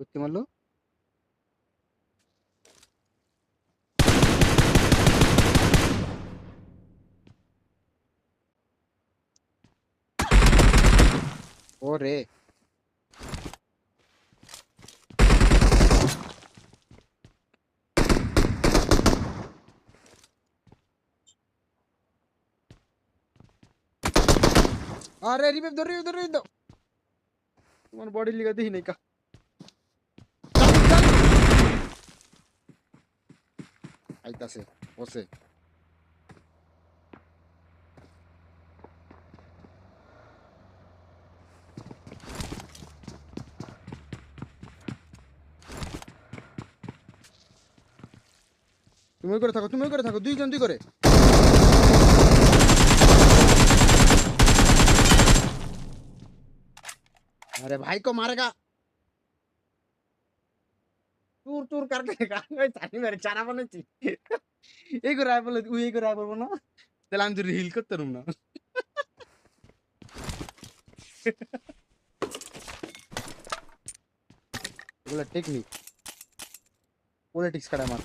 కుత్తి మళ్ళు ఓరే अरे रिवेव दो रिवेव दो रिवेव दो तुम्हारे बॉडी लिखा ही नहीं का কা আইতাছে বসে তুমি ওই করে থাকো তুমি ওই করে থাকো দুইজন দুই করে अरे भाई को मारेगा চুর চুর কারকে ওই চানি মেরে চারা বানাচ্ছি এই করে আয় বলে উই এই করে আয় বলবো না তাহলে আমি তো হিল করতে পারবো না এগুলো টেকনিক পলিটিক্স কাটা আমার